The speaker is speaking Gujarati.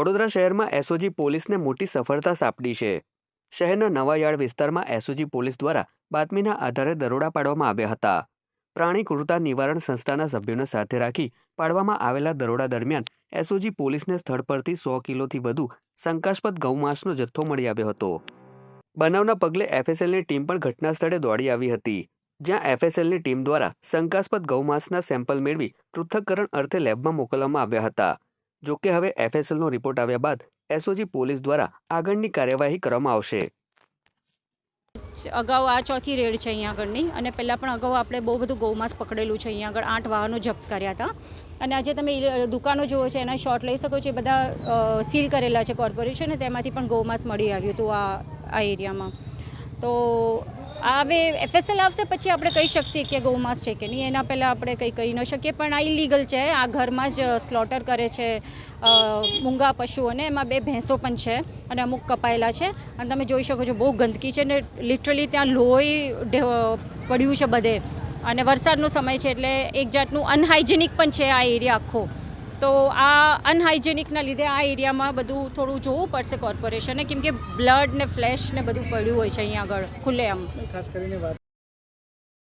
વડોદરા શહેરમાં એસઓજી પોલીસને મોટી સફળતા સાંપડી છે. શહેરના નવાયાર્ડ વિસ્તારમાં એસઓજી પોલીસ દ્વારા બાતમીના આધારે દરોડા પાડવામાં આવ્યા હતા. પ્રાણી ક્રૂરતા નિવારણ સંસ્થાના સભ્યોને સાથે રાખી પાડવામાં આવેલા દરોડા દરમિયાન એસઓજી પોલીસને સ્થળ પરથી સો કિલોથી વધુ શંકાસ્પદ ગૌમાંસનો જથ્થો મળી આવ્યો હતો. બનાવના પગલે એફએસએલની ટીમ પણ ઘટના સ્થળે દોડી આવી હતી. જ્યાં એફએસએલની ટીમ દ્વારા શંકાસ્પદ ગૌમાંસના સેમ્પલ મેળવી પૃથ્થકરણ અર્થે લેબમાં મોકલવામાં આવ્યા હતા. જોકે હવે એફએસએલનો રિપોર્ટ આવ્યા બાદ એસઓજી પોલીસ દ્વારા આગળની કાર્યવાહી કરવામાં આવશે. અગાઉ આ ચોથી રેડ છે અહીંયા આગળની અને પહેલાં પણ અગાઉ આપણે બહુ બધું ગૌમાંસ પકડેલું છે અહીંયા આગળ. આઠ વાહનો જપ્ત કર્યા હતા. અને આજે તમે દુકાનો જુઓ છો, એના શોટ લઈ શકો છો, એ બધા સીલ કરેલા છે કોર્પોરેશન તેમાંથી પણ ગૌમાંસ મળી આવ્યું હતું આ આ એરિયામાં. તો હવે એફએસએલ આવશે પછી આપણે કહી શકીએ કે ગૌમાંસ છે કે નહીં. એના પહેલાં આપણે કંઈ કહી ન શકીએ, પણ આ ઇલીગલ છે. આ ઘરમાં જ સ્લોટર કરે છે મૂંગા પશુઓને. એમાં બે ભેંસો પણ છે અને અમુક કપાયેલા છે. અને તમે જોઈ શકો છો, બહુ ગંદકી છે ને લિટરલી ત્યાં લોહી પડ્યું છે બધે. અને વરસાદનો સમય છે એટલે એક જાતનું અનહાઇજેનિક પણ છે આ એરિયા આખો. તો આ અનહાઇજેનિકના લીધે આ એરિયામાં બધું થોડું જોવું પડશે કોર્પોરેશને કેમ કે બ્લડ ને ફ્લેશ ને બધું પડ્યું હોય છે અહીંયા આગળ, ખુલ્લે આમ. ખાસ કરીને વાત